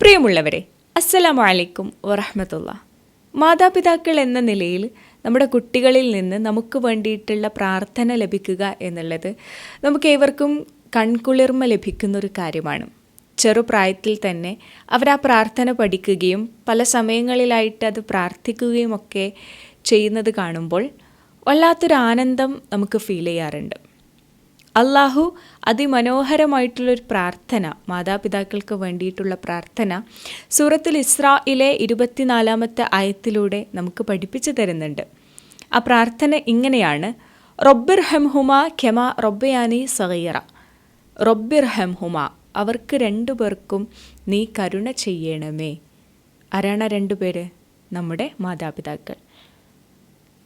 പ്രിയമുള്ളവരെ അസ്സലാമു അലൈക്കും വറഹമത്തുള്ള. മാതാപിതാക്കൾ എന്ന നിലയിൽ നമ്മുടെ കുട്ടികളിൽ നിന്ന് നമുക്ക് വേണ്ടിയിട്ടുള്ള പ്രാർത്ഥന ലഭിക്കുക എന്നുള്ളത് നമുക്ക് ഏവർക്കും കൺകുളിർമ ലഭിക്കുന്നൊരു കാര്യമാണ്. ചെറുപ്രായത്തിൽ തന്നെ അവർ ആ പ്രാർത്ഥന പഠിക്കുകയും പല സമയങ്ങളിലായിട്ട് അത് പ്രാർത്ഥിക്കുകയും ഒക്കെ ചെയ്യുന്നത് കാണുമ്പോൾ വല്ലാത്തൊരു ആനന്ദം നമുക്ക് ഫീൽ ചെയ്യാറുണ്ട്. അള്ളാഹു അതിമനോഹരമായിട്ടുള്ളൊരു പ്രാർത്ഥന മാതാപിതാക്കൾക്ക് വേണ്ടിയിട്ടുള്ള പ്രാർത്ഥന സൂറത്തുൽ ഇസ്രായിലെ ഇരുപത്തിനാലാമത്തെ ആയത്തിലൂടെ നമുക്ക് പഠിപ്പിച്ചു തരുന്നുണ്ട്. ആ പ്രാർത്ഥന ഇങ്ങനെയാണ്. റബ്ബിർ ഹംഹുമ ഖെമ റബ്ബയാനി സഗീറ. റബ്ബിർ ഹംഹുമ അവർക്ക് രണ്ടു പേർക്കും നീ കരുണ ചെയ്യണമേ. ആരാണ് രണ്ടുപേര് നമ്മുടെ മാതാപിതാക്കൾ.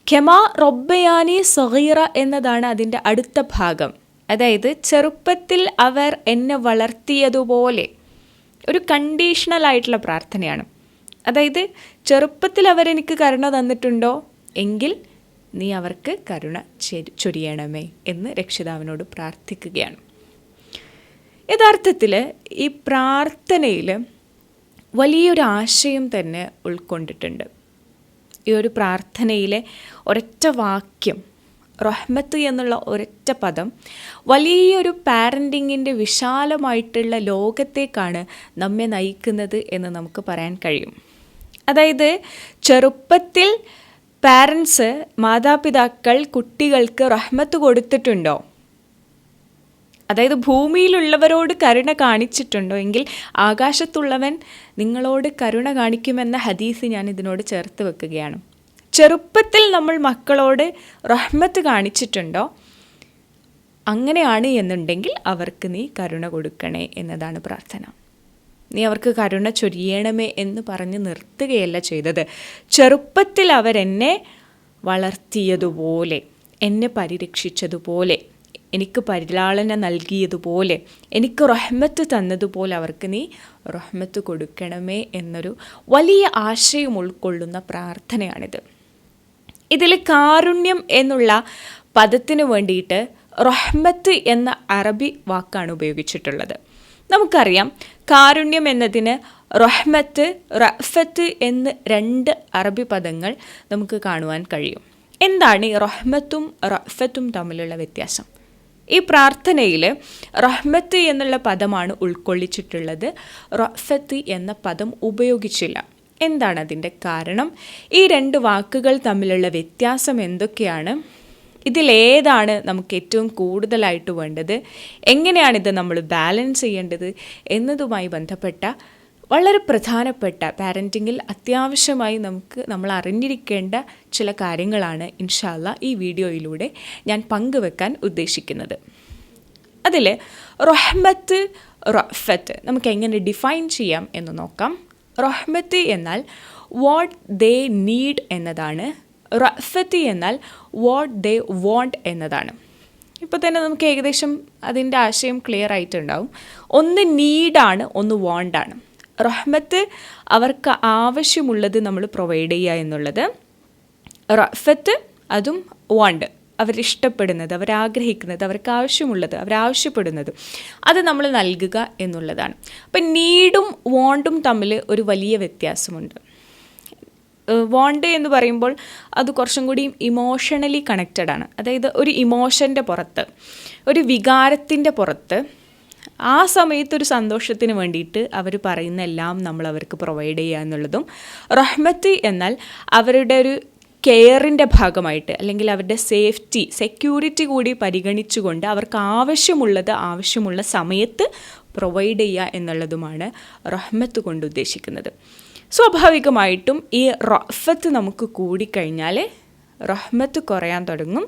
ഖെമ റൊബ്ബയാനി സഹീറ എന്നതാണ് അതിന്റെ അടുത്ത ഭാഗം. അതായത് ചെറുപ്പത്തിൽ അവർ എന്നെ വളർത്തിയതുപോലെ ഒരു കണ്ടീഷണൽ ആയിട്ടുള്ള പ്രാർത്ഥനയാണ്. അതായത് ചെറുപ്പത്തിൽ അവരെനിക്ക് കരുണ തന്നിട്ടുണ്ടോ? എങ്കിൽ നീ അവർക്ക് കരുണ ചൊരിയണമേ എന്ന് രക്ഷിതാവിനോട് പ്രാർത്ഥിക്കുകയാണ്. യഥാർത്ഥത്തിൽ ഈ പ്രാർത്ഥനയിൽ വലിയൊരു ആശയം തന്നെ ഉൾക്കൊണ്ടിട്ടുണ്ട്. ഈ ഒരു പ്രാർത്ഥനയിലെ ഒരൊറ്റ വാക്യം റഹ്മത്ത് എന്നുള്ള ഒരൊറ്റ പദം വലിയൊരു പാരന്റിങ്ങിന്റെ വിശാലമായിട്ടുള്ള ലോകത്തേക്കാണ് നമ്മെ നയിക്കുന്നത് എന്ന് നമുക്ക് പറയാൻ കഴിയും. അതായത് ചെറുപ്പത്തിൽ പാരൻസ് മാതാപിതാക്കൾ കുട്ടികൾക്ക് റഹ്മത്ത് കൊടുത്തിട്ടുണ്ടോ? അതായത് ഭൂമിയിലുള്ളവരോട് കരുണ കാണിച്ചിട്ടുണ്ടോ? എങ്കിൽ ആകാശത്തുള്ളവൻ നിങ്ങളോട് കരുണ കാണിക്കുമെന്ന ഹദീസ് ഞാൻ ഇതിനോട് ചേർത്ത് വെക്കുകയാണ്. ചെറുപ്പത്തിൽ നമ്മൾ മക്കളോട് റഹ്മത്ത് കാണിച്ചിട്ടുണ്ടോ? അങ്ങനെയാണ് എന്നുണ്ടെങ്കിൽ അവർക്ക് നീ കരുണ കൊടുക്കണേ എന്നതാണ് പ്രാർത്ഥന. നീ അവർക്ക് കരുണ ചൊരിയണമേ എന്ന് പറഞ്ഞ് നിർത്തുകയല്ല ചെയ്തത്. ചെറുപ്പത്തിൽ അവരെന്നെ വളർത്തിയതുപോലെ എന്നെ പരിരക്ഷിച്ചതുപോലെ എനിക്ക് പരിലാളന നൽകിയതുപോലെ എനിക്ക് റഹ്മത്ത് തന്നതുപോലെ അവർക്ക് നീ റഹ്മത്ത് കൊടുക്കണമേ എന്നൊരു വലിയ ആശയം ഉൾക്കൊള്ളുന്ന പ്രാർത്ഥനയാണിത്. ഇതിൽ കാരുണ്യം എന്നുള്ള പദത്തിന് വേണ്ടിയിട്ട് റഹ്മത്ത് എന്ന അറബി വാക്കാണ് ഉപയോഗിച്ചിട്ടുള്ളത്. നമുക്കറിയാം കാരുണ്യം എന്നതിന് റഹ്മത്ത് റഫത്ത് എന്ന് രണ്ട് അറബി പദങ്ങൾ നമുക്ക് കാണുവാൻ കഴിയും. എന്താണ് ഈ റഹ്മത്തും റഫത്തും തമ്മിലുള്ള വ്യത്യാസം? ഈ പ്രാർത്ഥനയിൽ റഹ്മത്ത് എന്നുള്ള പദമാണ് ഉൾക്കൊള്ളിച്ചിട്ടുള്ളത്. റഫത്ത് എന്ന പദം ഉപയോഗിച്ചില്ല. എന്താണ് അതിന്റെ കാരണം? ഈ രണ്ട് വാക്കുകൾ തമ്മിലുള്ള വ്യത്യാസം എന്തൊക്കെയാണ്? ഇതിലേതാണ് നമുക്ക് ഏറ്റവും കൂടുതലായിട്ട് വേണ്ടത്. എങ്ങനെയാണിത് നമ്മൾ ബാലൻസ് ചെയ്യേണ്ടത് എന്നതുമായി ബന്ധപ്പെട്ട വളരെ പ്രധാനപ്പെട്ട പാരന്റിങ്ങിൽ അത്യാവശ്യമായി നമുക്ക് നമ്മൾ അറിഞ്ഞിരിക്കേണ്ട ചില കാര്യങ്ങളാണ് ഇൻഷാല്ല ഈ വീഡിയോയിലൂടെ ഞാൻ പങ്കുവെക്കാൻ ഉദ്ദേശിക്കുന്നത്. അതിൽ റൊഹ്മത്ത് റഫത്ത് നമുക്ക് എങ്ങനെ ഡിഫൈൻ ചെയ്യാം എന്ന് നോക്കാം. റഹ്മത്ത് എന്നാൽ വാട്ട് ദേ നീഡ് എന്നതാണ്. റഫത്തി എന്നാൽ വാട്ട് ദേ വോണ്ട് എന്നതാണ്. ഇപ്പോൾ തന്നെ നമുക്ക് ഏകദേശം അതിന്റെ ആശയം ക്ലിയർ ആയിട്ടുണ്ടാവും. ഒന്ന് നീഡാണ് ഒന്ന് വോണ്ടാണ് റഹ്മത്ത് അവർക്ക് ആവശ്യമുള്ളത് നമ്മൾ പ്രൊവൈഡ് ചെയ്യുക എന്നുള്ളത്. റഫത്ത് അതും വാണ്ട് അവരിഷ്ടപ്പെടുന്നത് അവരാഗ്രഹിക്കുന്നത് അവർക്ക് ആവശ്യമുള്ളത് അവരാവശ്യപ്പെടുന്നത്. അത് നമ്മൾ നൽകുക എന്നുള്ളതാണ്. അപ്പം നീഡും വോണ്ടും തമ്മിൽ ഒരു വലിയ വ്യത്യാസമുണ്ട്. വോണ്ട് എന്ന് പറയുമ്പോൾ അത് കുറച്ചും കൂടി ഇമോഷണലി കണക്റ്റഡ് ആണ്. അതായത് ഒരു ഇമോഷന്റെ പുറത്ത് ഒരു വികാരത്തിന്റെ പുറത്ത് ആ സമയത്ത് ഒരു സന്തോഷത്തിന് വേണ്ടിയിട്ട് അവർ പറയുന്ന എല്ലാം നമ്മൾ അവർക്ക് പ്രൊവൈഡ് ചെയ്യുക എന്നുള്ളതും റഹ്മത്ത് എന്നാൽ അവരുടെ ഒരു കെയറിന്റെ ഭാഗമായിട്ട് അല്ലെങ്കിൽ അവരുടെ സേഫ്റ്റി സെക്യൂരിറ്റി കൂടി പരിഗണിച്ചുകൊണ്ട് അവർക്ക് ആവശ്യമുള്ളത് ആവശ്യമുള്ള സമയത്ത് പ്രൊവൈഡ് ചെയ്യുക എന്നുള്ളതുമാണ് റഹ്മത്ത് കൊണ്ട് ഉദ്ദേശിക്കുന്നത്. സ്വാഭാവികമായിട്ടും ഈ റഫത്ത് നമുക്ക് കൂടിക്കഴിഞ്ഞാൽ റഹ്മത്ത് കുറയാൻ തുടങ്ങും.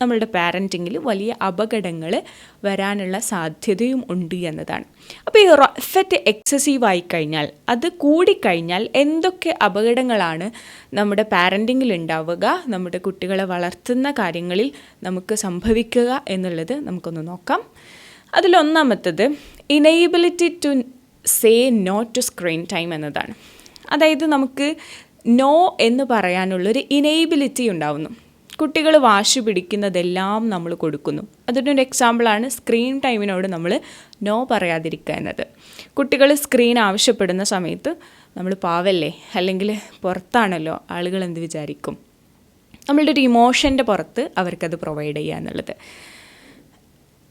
നമ്മളുടെ പാരന്റിങ്ങിൽ വലിയ അപകടങ്ങൾ വരാനുള്ള സാധ്യതയും ഉണ്ട് എന്നതാണ്. അപ്പോൾ ഈ റഫറ്റ് എക്സസീവ് ആയി കഴിഞ്ഞാൽ അത് കൂടിക്കഴിഞ്ഞാൽ എന്തൊക്കെ അപകടങ്ങളാണ് നമ്മുടെ പാരന്റിങ്ങിൽ ഉണ്ടാവുക നമ്മുടെ കുട്ടികളെ വളർത്തുന്ന കാര്യങ്ങളിൽ നമുക്ക് സംഭവിക്കുക എന്നുള്ളത് നമുക്കൊന്ന് നോക്കാം. അതിലൊന്നാമത്തത് inability to say no to screen time എന്നതാണ്. അതായത് നമുക്ക് നോ എന്ന് പറയാനുള്ളൊരു ഇനേബിലിറ്റി ഉണ്ടാവുന്നു. കുട്ടികൾ വാശി പിടിക്കുന്നതെല്ലാം നമ്മൾ കൊടുക്കുന്നു. അതിനൊരു എക്സാമ്പിളാണ് സ്ക്രീൻ ടൈമിനോട് നമ്മൾ നോ പറയാതിരിക്കുക എന്നത്. കുട്ടികൾ സ്ക്രീൻ ആവശ്യപ്പെടുന്ന സമയത്ത് നമ്മൾ പാവല്ലേ? അല്ലെങ്കിൽ പുറത്താണല്ലോ? ആളുകൾ എന്ത് വിചാരിക്കും? നമ്മളുടെ ഒരു ഇമോഷന്റെ പുറത്ത് അവർക്കത് പ്രൊവൈഡ് ചെയ്യുക എന്നുള്ളത്.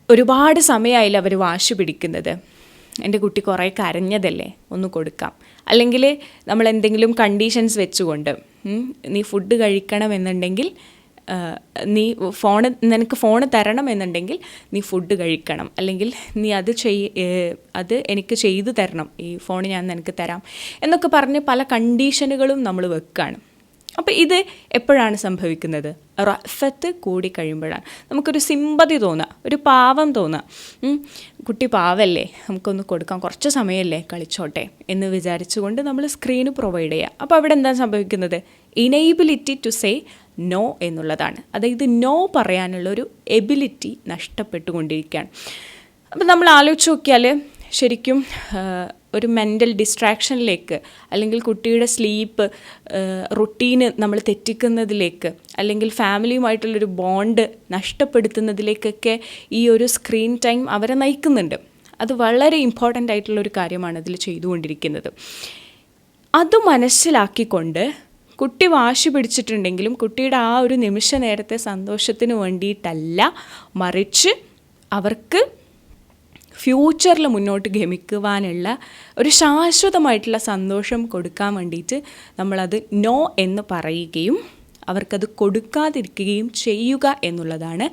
ഒരുപാട് സമയമായില്ല അവർ വാശി പിടിക്കുന്നത്? എന്റെ കുട്ടി കുറേ കരഞ്ഞതല്ലേ? ഒന്ന് കൊടുക്കാം. അല്ലെങ്കിൽ നമ്മൾ എന്തെങ്കിലും കണ്ടീഷൻസ് വെച്ചുകൊണ്ട് നീ ഫുഡ് കഴിക്കണമെന്നുണ്ടെങ്കിൽ നീ ഫോണ് നിനക്ക് ഫോണ് തരണം എന്നുണ്ടെങ്കിൽ നീ ഫുഡ് കഴിക്കണം. അല്ലെങ്കിൽ നീ അത് ചെയ് അത് എനിക്ക് ചെയ്തു തരണം. ഈ ഫോൺ ഞാൻ നിനക്ക് തരാം. എന്നൊക്കെ പറഞ്ഞ് പല കണ്ടീഷനുകളും നമ്മൾ വെക്കുകയാണ് അപ്പോൾ ഇത് എപ്പോഴാണ് സംഭവിക്കുന്നത്? റഫത്ത് കൂടി കഴിയുമ്പോഴാണ്. നമുക്കൊരു സിമ്പതി തോന്നുക ഒരു പാവം തോന്നുക കുട്ടി പാവല്ലേ നമുക്കൊന്ന് കൊടുക്കാം കുറച്ച് സമയമല്ലേ കളിച്ചോട്ടെ എന്ന് വിചാരിച്ചുകൊണ്ട് നമ്മൾ സ്ക്രീന് പ്രൊവൈഡ് ചെയ്യുക അപ്പോൾ അവിടെ എന്താണ് സംഭവിക്കുന്നത്? ഇനേബിലിറ്റി ടു സേ നോ എന്നുള്ളതാണ്. അതായത് നോ പറയാനുള്ള ഒരു എബിലിറ്റി നഷ്ടപ്പെട്ടുകൊണ്ടിരിക്കുകയാണ്. അപ്പം നമ്മൾ ആലോചിച്ച് നോക്കിയാൽ ശരിക്കും ഒരു മെന്റൽ ഡിസ്ട്രാക്ഷനിലേക്ക് അല്ലെങ്കിൽ കുട്ടിയുടെ സ്ലീപ്പ് റുട്ടീന് നമ്മൾ തെറ്റിക്കുന്നതിലേക്ക് അല്ലെങ്കിൽ ഫാമിലിയുമായിട്ടുള്ളൊരു ബോണ്ട് നഷ്ടപ്പെടുത്തുന്നതിലേക്കൊക്കെ ഈ ഒരു സ്ക്രീൻ ടൈം അവരെ നയിക്കുന്നുണ്ട്. അത് വളരെ ഇമ്പോർട്ടന്റ് ആയിട്ടുള്ള ഒരു കാര്യമാണ് അതിൽ ചെയ്തുകൊണ്ടിരിക്കുന്നത്. അത് മനസ്സിലാക്കിക്കൊണ്ട് കുട്ടി വാശി പിടിച്ചിട്ടുണ്ടെങ്കിലും കുട്ടിയുടെ ആ ഒരു നിമിഷ നേരത്തെ സന്തോഷത്തിന് വേണ്ടിയിട്ടല്ല മറിച്ച് അവർക്ക് ഫ്യൂച്ചറിൽ മുന്നോട്ട് ഗമിക്കുവാനുള്ള ഒരു ശാശ്വതമായിട്ടുള്ള സന്തോഷം കൊടുക്കാൻ വേണ്ടിയിട്ട് നമ്മളത് നോ എന്ന് പറയുകയും അവർക്കത് കൊടുക്കാതിരിക്കുകയും ചെയ്യുക എന്നുള്ളതാണ്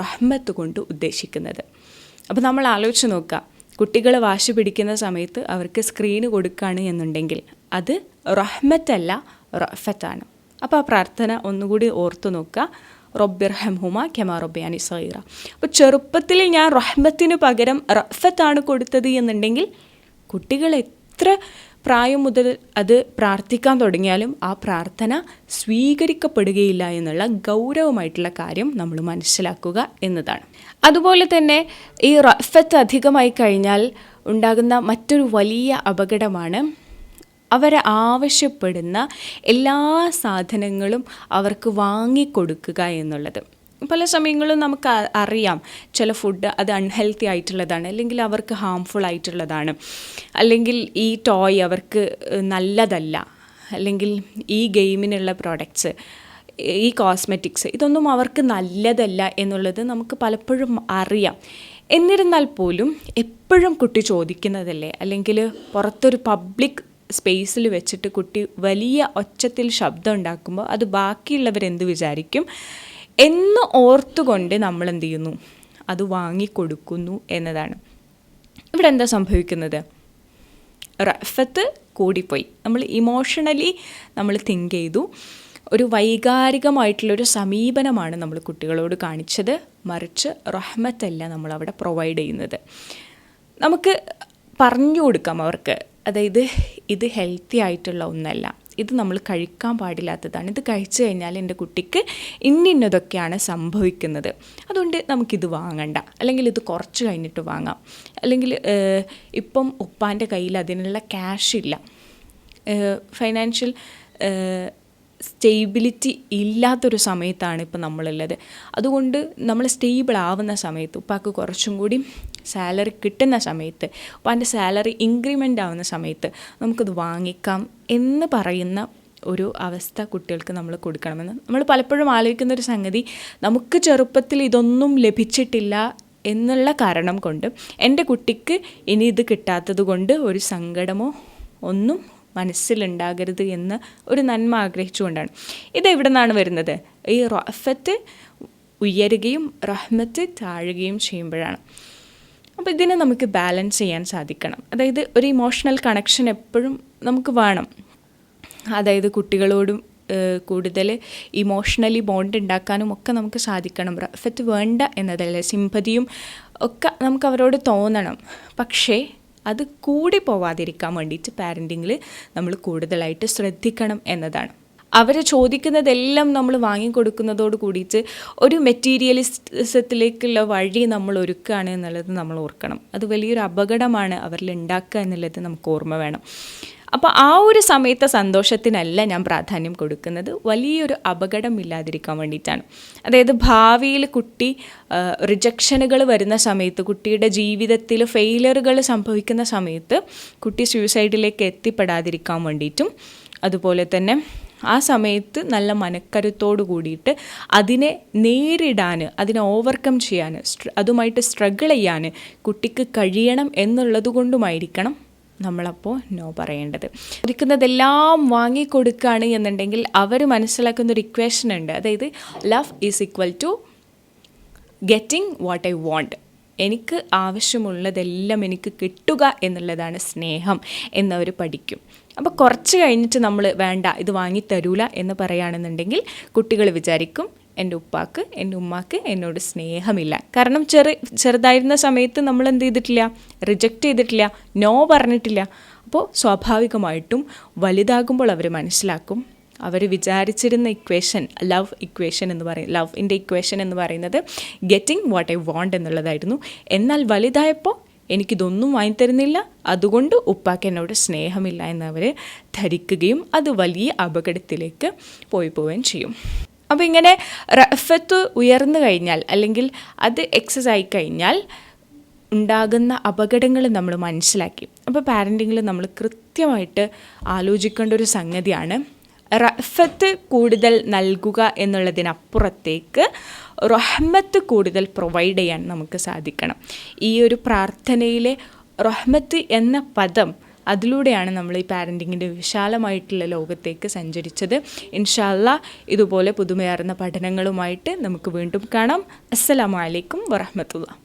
റഹ്മത്ത് കൊണ്ട് ഉദ്ദേശിക്കുന്നത്. അപ്പോൾ നമ്മൾ ആലോചിച്ച് നോക്കുക. കുട്ടികൾ വാശി പിടിക്കുന്ന സമയത്ത് അവർക്ക് സ്ക്രീന് കൊടുക്കുകയാണ് എന്നുണ്ടെങ്കിൽ അത് റഹ്മത്തല്ല റഫത്താണ്. അപ്പോൾ ആ പ്രാർത്ഥന ഒന്നുകൂടി ഓർത്തു നോക്കുക. റബ്ബിർഹം ഹുമ കെമാ റബ്ബിയാനി സൈറ അപ്പോൾ ചെറുപ്പത്തിൽ ഞാൻ റഹ്മത്തിന് പകരം റഫത്താണ് കൊടുത്തത് എന്നുണ്ടെങ്കിൽ കുട്ടികൾ എത്ര പ്രായം മുതൽ അത് പ്രാർത്ഥിക്കാൻ തുടങ്ങിയാലും ആ പ്രാർത്ഥന സ്വീകരിക്കപ്പെടുകയില്ല എന്നുള്ള ഗൗരവമായിട്ടുള്ള കാര്യം നമ്മൾ മനസ്സിലാക്കുക എന്നതാണ്. അതുപോലെ തന്നെ ഈ റഫത്ത് അധികമായി കഴിഞ്ഞാൽ ഉണ്ടാകുന്ന മറ്റൊരു വലിയ അപകടമാണ് അവർ ആവശ്യപ്പെടുന്ന എല്ലാ സാധനങ്ങളും അവർക്ക് വാങ്ങിക്കൊടുക്കുക എന്നുള്ളത്. പല സമയങ്ങളും നമുക്ക് അറിയാം. ചില ഫുഡ് അത് അൺഹെൽത്തി ആയിട്ടുള്ളതാണ് അല്ലെങ്കിൽ അവർക്ക് ഹാംഫുൾ ആയിട്ടുള്ളതാണ്. അല്ലെങ്കിൽ ഈ ടോയ് അവർക്ക് നല്ലതല്ല. അല്ലെങ്കിൽ ഈ ഗെയിമിനുള്ള പ്രോഡക്റ്റ്സ് ഈ കോസ്മെറ്റിക്സ് ഇതൊന്നും അവർക്ക് നല്ലതല്ല എന്നുള്ളത് നമുക്ക് പലപ്പോഴും അറിയാം. എന്നിരുന്നാൽ പോലും എപ്പോഴും കുട്ടി ചോദിക്കുന്നതല്ലേ? അല്ലെങ്കിൽ പുറത്തൊരു പബ്ലിക് സ്പേസിൽ വെച്ചിട്ട് കുട്ടി വലിയ ഒച്ചത്തിൽ ശബ്ദം ഉണ്ടാക്കുമ്പോൾ അത് ബാക്കിയുള്ളവരെന്ത് വിചാരിക്കും? എന്ന് ഓർത്തുകൊണ്ട് നമ്മൾ എന്ത് ചെയ്യുന്നു അത് വാങ്ങിക്കൊടുക്കുന്നു എന്നതാണ്. ഇവിടെ എന്താ സംഭവിക്കുന്നത്? റഫത്ത് കൂടിപ്പോയി. നമ്മൾ ഇമോഷണലി നമ്മൾ തിങ്ക് ചെയ്തു. ഒരു വൈകാരികമായിട്ടുള്ളൊരു സമീപനമാണ് നമ്മൾ കുട്ടികളോട് കാണിച്ചത്. മറിച്ച് റഹ്മത്തല്ല നമ്മൾ നമ്മളവിടെ പ്രൊവൈഡ് ചെയ്യുന്നത്. നമുക്ക് പറഞ്ഞു കൊടുക്കാം അവർക്ക്. അതായത് ഇത് ഹെൽത്തി ആയിട്ടുള്ള ഒന്നല്ല. ഇത് നമ്മൾ കഴിക്കാൻ പാടില്ലാത്തതാണ്. ഇത് കഴിച്ചു കഴിഞ്ഞാൽ എന്റെ കുട്ടിക്ക് ഇന്നിന്നതൊക്കെയാണ് സംഭവിക്കുന്നത്. അതുകൊണ്ട് നമുക്കിത് വാങ്ങണ്ട. അല്ലെങ്കിൽ ഇത് കുറച്ച് കഴിഞ്ഞിട്ട് വാങ്ങാം. അല്ലെങ്കിൽ ഇപ്പം ഉപ്പാന്റെ കയ്യിൽ അതിനുള്ള ക്യാഷ് ഇല്ല. ഫൈനാൻഷ്യൽ സ്റ്റേബിലിറ്റി ഇല്ലാത്തൊരു സമയത്താണ് ഇപ്പം നമ്മളുള്ളത്. അതുകൊണ്ട് നമ്മൾ സ്റ്റേബിൾ ആവുന്ന സമയത്ത് ഉപ്പാക്ക് കുറച്ചും കൂടി സാലറി കിട്ടുന്ന സമയത്ത് അപ്പോൾ അതിന്റെ സാലറി ഇൻക്രിമെന്റ് ആവുന്ന സമയത്ത് നമുക്കത് വാങ്ങിക്കാം എന്ന് പറയുന്ന ഒരു അവസ്ഥ കുട്ടികൾക്ക് നമ്മൾ കൊടുക്കണമെന്ന്. നമ്മൾ പലപ്പോഴും ആലോചിക്കുന്ന ഒരു സംഗതി നമുക്ക് ചെറുപ്പത്തിൽ ഇതൊന്നും ലഭിച്ചിട്ടില്ല എന്നുള്ള കാരണം കൊണ്ട് എന്റെ കുട്ടിക്ക് ഇനി ഇത് കിട്ടാത്തത് കൊണ്ട് ഒരു സങ്കടമോ ഒന്നും മനസ്സിലുണ്ടാകരുത് എന്ന് ഒരു നന്മ ആഗ്രഹിച്ചുകൊണ്ടാണ്. ഇത് എവിടെ നിന്നാണ് വരുന്നത്? ഈ റഫത്ത് ഉയരുകയും റഹ്മത്ത് താഴുകയും ചെയ്യുമ്പോഴാണ്. അപ്പോൾ ഇതിനെ നമുക്ക് ബാലൻസ് ചെയ്യാൻ സാധിക്കണം. അതായത് ഒരു ഇമോഷണൽ കണക്ഷൻ എപ്പോഴും നമുക്ക് വേണം. അതായത് കുട്ടികളോടും കൂടുതൽ ഇമോഷണലി ബോണ്ട് ഉണ്ടാക്കാനും ഒക്കെ നമുക്ക് സാധിക്കണം. റഫത്ത് വേണ്ട എന്നതല്ല സിമ്പതിയും ഒക്കെ നമുക്ക് അവരോട് തോന്നണം. പക്ഷേ അത് കൂടി പോവാതിരിക്കാൻ വേണ്ടിയിട്ട് പാരന്റിങ്ങിൽ നമ്മൾ കൂടുതലായിട്ട് ശ്രദ്ധിക്കണം എന്നതാണ്. അവർ ചോദിക്കുന്നതെല്ലാം നമ്മൾ വാങ്ങിക്കൊടുക്കുന്നതോട് കൂടിയിട്ട് ഒരു മെറ്റീരിയലിസത്തിലേക്കുള്ള വഴി നമ്മൾ ഒരുക്കുകയാണ് എന്നുള്ളത് നമ്മൾ ഓർക്കണം. അത് വലിയൊരു അപകടമാണ് അവരിൽ ഉണ്ടാക്കുക എന്നുള്ളത് നമുക്ക് ഓർമ്മ വേണം. അപ്പോൾ ആ ഒരു സമയത്തെ സന്തോഷത്തിനല്ല ഞാൻ പ്രാധാന്യം കൊടുക്കുന്നത്. വലിയൊരു അപകടം ഇല്ലാതിരിക്കാൻ വേണ്ടിയിട്ടാണ്. അതായത് ഭാവിയിൽ കുട്ടി റിജക്ഷനുകൾ വരുന്ന സമയത്ത് കുട്ടിയുടെ ജീവിതത്തിൽ ഫെയിലറുകൾ സംഭവിക്കുന്ന സമയത്ത് കുട്ടി സ്യൂസൈഡിലേക്ക് എത്തിപ്പെടാതിരിക്കാൻ വേണ്ടിയിട്ടും അതുപോലെ തന്നെ ആ സമയത്ത് നല്ല മനക്കരുത്തോട് കൂടിയിട്ട് അതിനെ നേരിടാൻ അതിനെ ഓവർകം ചെയ്യാൻ അതുമായിട്ട് സ്ട്രഗിൾ ചെയ്യാൻ കുട്ടിക്ക് കഴിയണം എന്നുള്ളത് കൊണ്ടുമായിരിക്കണം നമ്മളപ്പോൾ നോ പറയേണ്ടത്. ചോദിക്കുന്നതെല്ലാം വാങ്ങിക്കൊടുക്കുകയാണ് എന്നുണ്ടെങ്കിൽ അവർ മനസ്സിലാക്കുന്ന ഒരു ഇക്വേഷൻ ഉണ്ട്. അതായത് love is equal to getting what I want എനിക്ക് ആവശ്യമുള്ളതെല്ലാം എനിക്ക് കിട്ടുക എന്നുള്ളതാണ് സ്നേഹം എന്നവർ പഠിക്കും. അപ്പോൾ കുറച്ച് കഴിഞ്ഞിട്ട് നമ്മൾ വേണ്ട ഇത് വാങ്ങി തരൂല എന്ന് പറയുകയാണെന്നുണ്ടെങ്കിൽ കുട്ടികൾ വിചാരിക്കും എന്റെ ഉപ്പാക്ക് എന്റെ ഉമ്മാക്ക് എന്നോട് സ്നേഹമില്ല. കാരണം ചെറു ചെറുതായിരുന്ന സമയത്ത് നമ്മൾ എന്ത് ചെയ്തിട്ടില്ല? റിജക്റ്റ് ചെയ്തിട്ടില്ല നോ പറഞ്ഞിട്ടില്ല. അപ്പോൾ സ്വാഭാവികമായിട്ടും വലുതാകുമ്പോൾ അവർ മനസ്സിലാക്കും. അവർ വിചാരിച്ചിരുന്ന ഇക്വേഷൻ ലവ് ഇക്വേഷൻ എന്ന് പറയും ഇന്റെ ഇക്വേഷൻ എന്ന് പറയുന്നത് ഗെറ്റിംഗ് വാട്ട് ഐ വോണ്ട് എന്നുള്ളതായിരുന്നു. എന്നാൽ വലുതായപ്പോൾ എനിക്കിതൊന്നും വാങ്ങിത്തരുന്നില്ല. അതുകൊണ്ട് ഉപ്പാക്ക് എന്നോട് സ്നേഹമില്ല എന്നവർ ധരിക്കുകയും അത് വലിയ അപകടത്തിലേക്ക് പോയി പോവുകയും ചെയ്യും. അപ്പോൾ ഇങ്ങനെ റഫത്ത് ഉയർന്നു കഴിഞ്ഞാൽ അല്ലെങ്കിൽ അത് എക്സസ് ആയി കഴിഞ്ഞാൽ ഉണ്ടാകുന്ന അപകടങ്ങൾ നമ്മൾ മനസ്സിലാക്കി. അപ്പോൾ പാരന്റിങ്ങിൽ നമ്മൾ കൃത്യമായിട്ട് ആലോചിക്കേണ്ട ഒരു സംഗതിയാണ് റഫത്ത് കൂടുതൽ നൽകുക എന്നുള്ളതിനപ്പുറത്തേക്ക് റഹ്മത്ത് കൂടുതൽ പ്രൊവൈഡ് ചെയ്യാൻ നമുക്ക് സാധിക്കണം. ഈ ഒരു പ്രാർത്ഥനയിലെ റഹ്മത്ത് എന്ന പദം അതിലൂടെയാണ് നമ്മൾ ഈ പാരന്റിങ്ങിന്റെ വിശാലമായിട്ടുള്ള ലോകത്തേക്ക് സഞ്ചരിച്ചത്. ഇൻഷാല്ല ഇതുപോലെ പുതുമയാർന്ന പഠനങ്ങളുമായിട്ട് നമുക്ക് വീണ്ടും കാണാം. അസ്സലാമലൈക്കും വറഹമത്തുള്ള